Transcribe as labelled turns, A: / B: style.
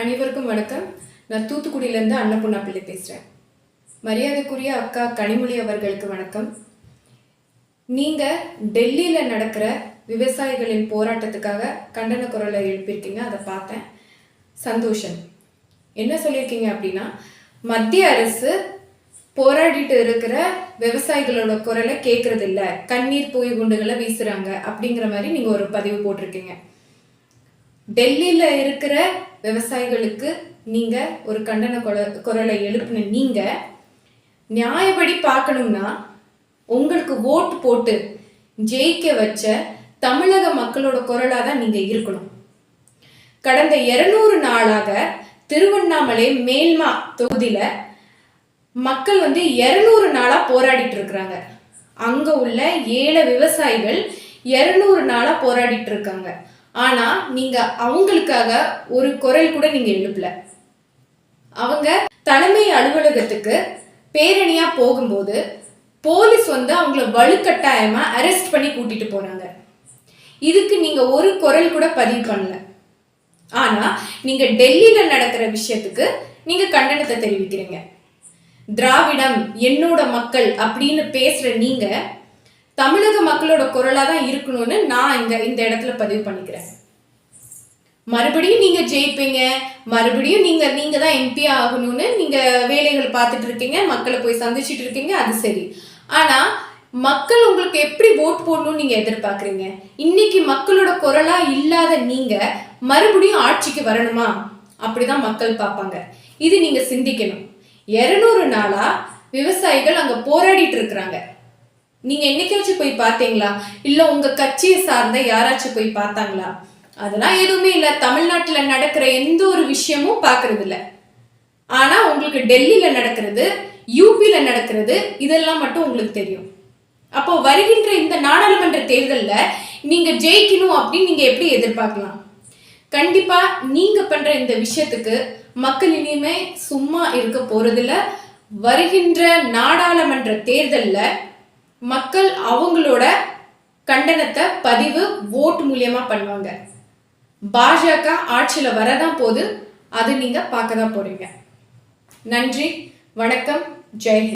A: அனைவருக்கும் வணக்கம். நான் தூத்துக்குடியிலேருந்து அன்னபூர்ணா பிள்ளை பேசுகிறேன் மரியாதைக்குரிய அக்கா கனிமொழி அவர்களுக்கு வணக்கம். நீங்கள் டெல்லியில் நடக்கிற விவசாயிகளின் போராட்டத்துக்காக கண்டன குரலை எழுப்பியிருக்கீங்க அதை பார்த்தேன். சந்தோஷம். என்ன சொல்லியிருக்கீங்க அப்படின்னா மத்திய அரசு போராடிட்டு இருக்கிற விவசாயிகளோட குரலை கேட்கறதில்ல கண்ணீர் போய் குண்டுகளை வீசுறாங்க அப்படிங்கிற மாதிரி நீங்கள் ஒரு பதிவு போட்டிருக்கீங்க. டெல்லியில் இருக்கிற விவசாயிகளுக்கு நீங்கள் ஒரு கண்டன குரலை எழுப்பின நீங்கள் நியாயப்படி பார்க்கணும்னா உங்களுக்கு ஓட்டு போட்டு ஜெயிக்க வச்ச தமிழக மக்களோட குரலாக தான் நீங்கள் இருக்கணும். கடந்த இருநூறு நாளாக திருவண்ணாமலை மேல்மா தொகுதியில் மக்கள் வந்து இருநூறு நாளாக போராடிட்டு இருக்கிறாங்க. அங்கே உள்ள ஏழை விவசாயிகள் இருநூறு நாளாக போராடிட்டு இருக்காங்க. ஆனால் நீங்கள் அவங்களுக்காக ஒரு குரல் கூட நீங்கள் எழுப்பல. அவங்க தலைமை அலுவலகத்துக்கு பேரணியாக போகும்போது போலீஸ் வந்து அவங்கள வலுக்கட்டாயமாக அரெஸ்ட் பண்ணி கூட்டிகிட்டு போனாங்க. இதுக்கு நீங்கள் ஒரு குரல் கூட பதிவு பண்ணல. ஆனால் நீங்கள் டெல்லியில் நடக்கிற விஷயத்துக்கு நீங்கள் கண்டனத்தை தெரிவிக்கிறீங்க. திராவிடம் என்னோட மக்கள் அப்படின்னு பேசுகிற நீங்கள் தமிழக மக்களோட குரலா தான் இருக்கணும்னு நான் இங்க இந்த இடத்துல பதிவு பண்ணிக்கிறேன். மறுபடியும் நீங்க ஜெயிப்பீங்க. மறுபடியும் நீங்க நீங்க தான் எம்பி ஆகணும்னு நீங்க வேலைகள் பார்த்துட்டு இருக்கீங்க மக்களை போய் சந்திச்சிட்டு இருக்கீங்க அது சரி. ஆனா மக்கள் உங்களுக்கு எப்படி ஓட் போடணும்னு நீங்க எதிர்பார்க்குறீங்க? இன்னைக்கு மக்களோட குரலா இல்லாத நீங்க மறுபடியும் ஆட்சிக்கு வரணுமா? அப்படிதான் மக்கள் பார்ப்பாங்க. இது நீங்க சிந்திக்கணும். இருநூறு நாளா விவசாயிகள் அங்க போராடிட்டு இருக்கிறாங்க. நீங்க என்னைக்காச்சும் போய் பார்த்தீங்களா? இல்ல உங்க கட்சியை சார்ந்த யாராச்சும் போய் பார்த்தாங்களா? அதெல்லாம் எதுவுமே இல்ல. தமிழ்நாட்டுல நடக்கிற எந்த ஒரு விஷயமும் பாக்குறது இல்ல ஆனா உங்களுக்கு டெல்லியில நடக்கிறது யூபியில நடக்கிறது இதெல்லாம் மட்டும் உங்களுக்கு தெரியும். அப்போ வருகின்ற இந்த நாடாளுமன்ற தேர்தலில் நீங்க ஜெயிக்கணும் அப்படின்னு நீங்க எப்படி எதிர்பார்க்கலாம்? கண்டிப்பா நீங்க பண்ற இந்த விஷயத்துக்கு மக்கள் இனிமே சும்மா இருக்க போறதில்ல. வருகின்ற நாடாளுமன்ற தேர்தலில் மக்கள் அவங்களோட கண்டனத்தை பதிவு ஓட்டு மூலியமா பண்ணுவாங்க. பாஜக ஆட்சியில வரதான் போது அது நீங்க பார்க்க தான் போறீங்க. நன்றி. வணக்கம். ஜெய்